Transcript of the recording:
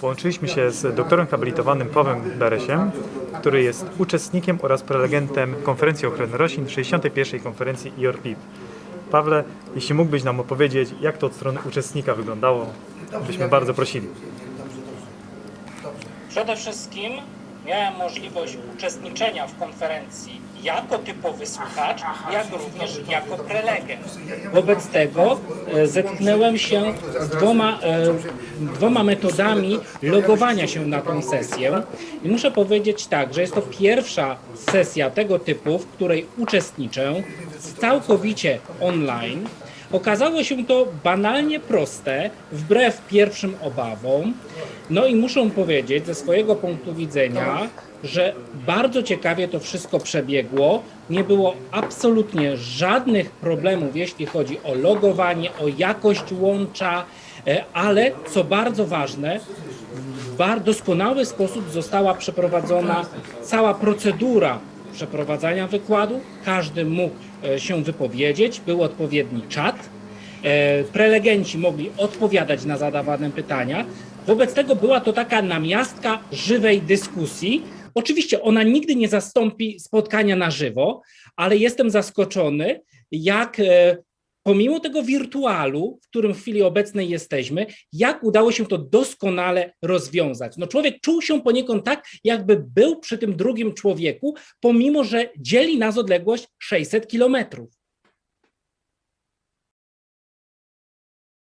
Połączyliśmy się z doktorem habilitowanym Pawłem Daresiem, który jest uczestnikiem oraz prelegentem konferencji ochrony roślin 61. konferencji IORPIP. Pawle, jeśli mógłbyś nam opowiedzieć, jak to od strony uczestnika wyglądało, byśmy bardzo prosili. Przede wszystkim miałem możliwość uczestniczenia w konferencji jako typowy słuchacz, jak również jako prelegent. Wobec tego e, zetknąłem się z dwoma, e, dwoma metodami logowania się na tę sesję. I muszę powiedzieć tak, że jest to pierwsza sesja tego typu, w której uczestniczę całkowicie online. Okazało się to banalnie proste, wbrew pierwszym obawom. No i muszę powiedzieć ze swojego punktu widzenia, że bardzo ciekawie to wszystko przebiegło. Nie było absolutnie żadnych problemów, jeśli chodzi o logowanie, o jakość łącza, e, ale co bardzo ważne, w doskonały sposób została przeprowadzona cała procedura przeprowadzania wykładu. Każdy mógł e, się wypowiedzieć, był odpowiedni czat. E, Prelegenci mogli odpowiadać na zadawane pytania. Wobec tego była to taka namiastka żywej dyskusji. Oczywiście ona nigdy nie zastąpi spotkania na żywo, ale jestem zaskoczony, jak e, pomimo tego wirtualu, w którym w chwili obecnej jesteśmy, jak udało się to doskonale rozwiązać. No człowiek czuł się poniekąd tak, jakby był przy tym drugim człowieku, pomimo że dzieli nas odległość 600 kilometrów.